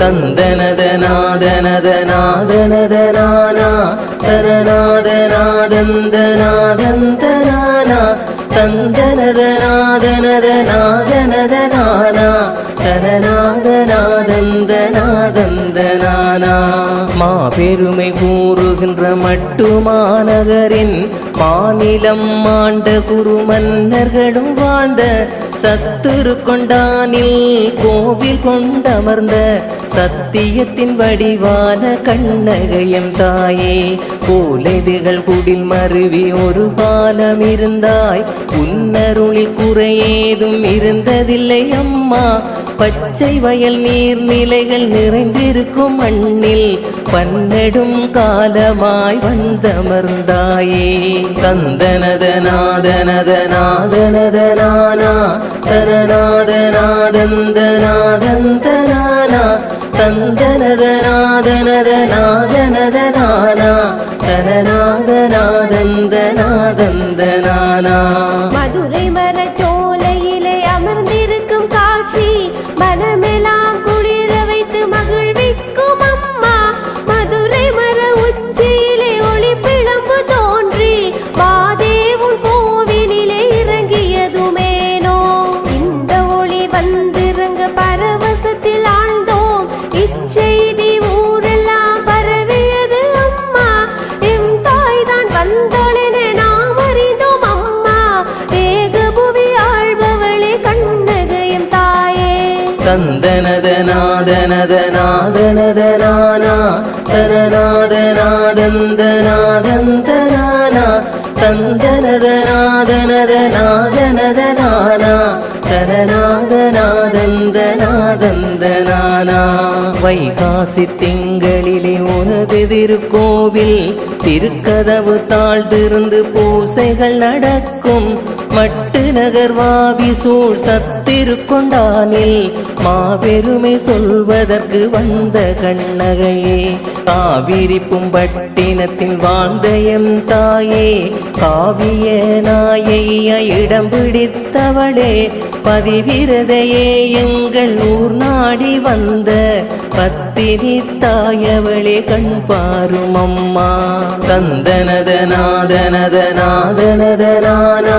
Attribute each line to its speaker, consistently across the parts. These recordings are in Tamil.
Speaker 1: தந்தனத நாதனத நாதனத நானா தனநாத நாதந்த நாதந்த நானா தந்தனத நாதனத நாதனத நானா தனநாத நாதந்த நாதந்த நானா மாபெருமை கூறுகின்ற மட்டுமாநகரின் மாநிலம் மாண்ட குரு மன்னர்களும் வாழ்ந்த சத்துரு கொண்டானில் கோவில் கொண்டமர்ந்த சத்தியத்தின் வடிவான கண்ணகையம் தாயே. கோலெதிகள் குடில் மருவி ஒரு காலம் இருந்தாய். உன்னருளில் குறையேதும் இருந்ததில்லை அம்மா. பச்சை வயல் நீர்நிலைகள் நிறைந்திருக்கும் மண்ணில் பன்னெடும் காலமாய் வந்தமர்ந்தாயே. தந்தனத தனநாதநாதந்தநாதந்தனானா நாதனத தந்தனத நாதனத நாதனத நானா தனநாத நாதந்த நாதந்த நானா
Speaker 2: மதுரை
Speaker 1: மரச்ச தனநாத நாதந்த நாதந்த நானா வைகாசி திங்களிலே உனது திருக்கோவில் திருக்கதவு தாழ்ந்திருந்து பூசைகள் நடக்கும். மட்டு நகர்வாவி சூழ் சத்திருக்கொண்டானில் மாபெருமை சொல்வதற்கு வந்த கண்ணகையே. காவிரிப்பும் பட்டினத்தில் வாழ்ந்த எம் தாயே காவிய நாயைய இடம் பிடித்தவளே பதிவிரதையே எங்கள் ஊர் நாடி வந்த பத்தினி தாயவளே கண் பாரும் அம்மா. கந்தனத நாதனத நாதனத நானா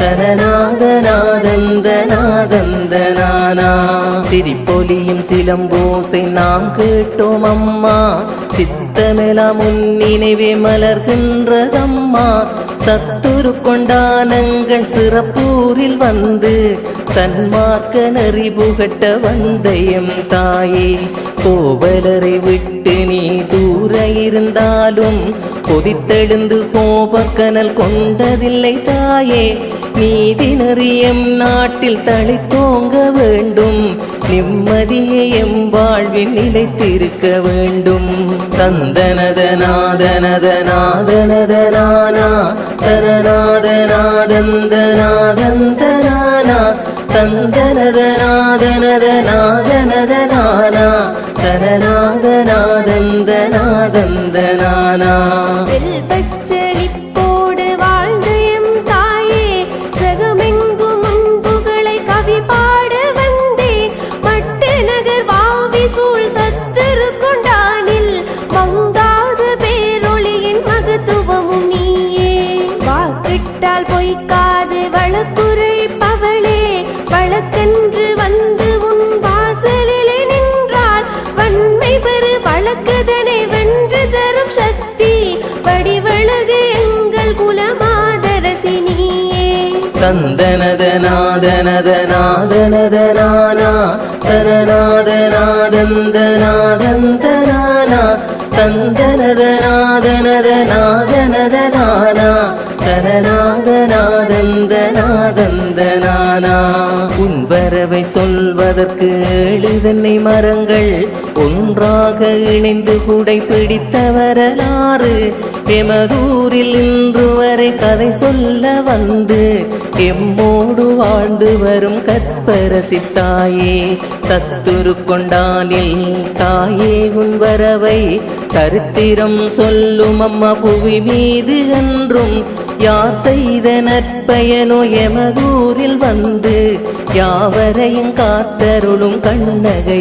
Speaker 1: தனநாத நாதந்த நாதந்த நானா சிரிப்பொலியும் சிலம்போசை நாம் கேட்டோம் அம்மா சித்தமெலாம் முன்னினைவே மலர்கின்றதம்மா. சத்துரு கொண்டானங்கள் சிறப்பூரில் வந்து சன்மார்க்க நெறி புகட்ட வந்தயம் தாயே. கோவலரை விட்டு நீ தூர இருந்தாலும் கொதித்தெழுந்து கோபக்கனல் கொண்டதில்லை தாயே. நீதி நெறியம் நாட்டில் தளித்தோங்க வேண்டும். நிம்மதியை எம் வாழ்வில் நிலைத்திருக்க வேண்டும். தந்தனத நாதனத நாதனத நானா தனநாத
Speaker 2: வழக்கென்று வந்து உன் வாசலிலே நின்றால் வன்மை பெரு வழக்குதனை வென்று தரும் சக்தி. வடிவழகு எங்கள் குலமாதரசி நீயே.
Speaker 1: தந்தனத நாதனத நாதனத நானா தனநாத நாதந்த நாதந்த நானா தந்தனத நாதனத நாதனத நானா தனநாத நாதந்த நாதந்த உன் வரவை சொல்வதற்கு எழுதன்னை மரங்கள் ஒன்றாக இணைந்து கூடை பிடித்த வரலாறு எமதூரில் இன்று வரை கதை சொல்ல வந்து எம்மோடு வாழ்ந்து வரும் கற்பரசி தாயே சத்துரு கொண்டானில் தாயே உன் வரவை சரித்திரம் சொல்லும் அம்மா புவி மீது என்றும் யார் செய்த நற்பயனோ எமதூரில் வந்து யாவரையும் காத்தருளும் கண்ணகை.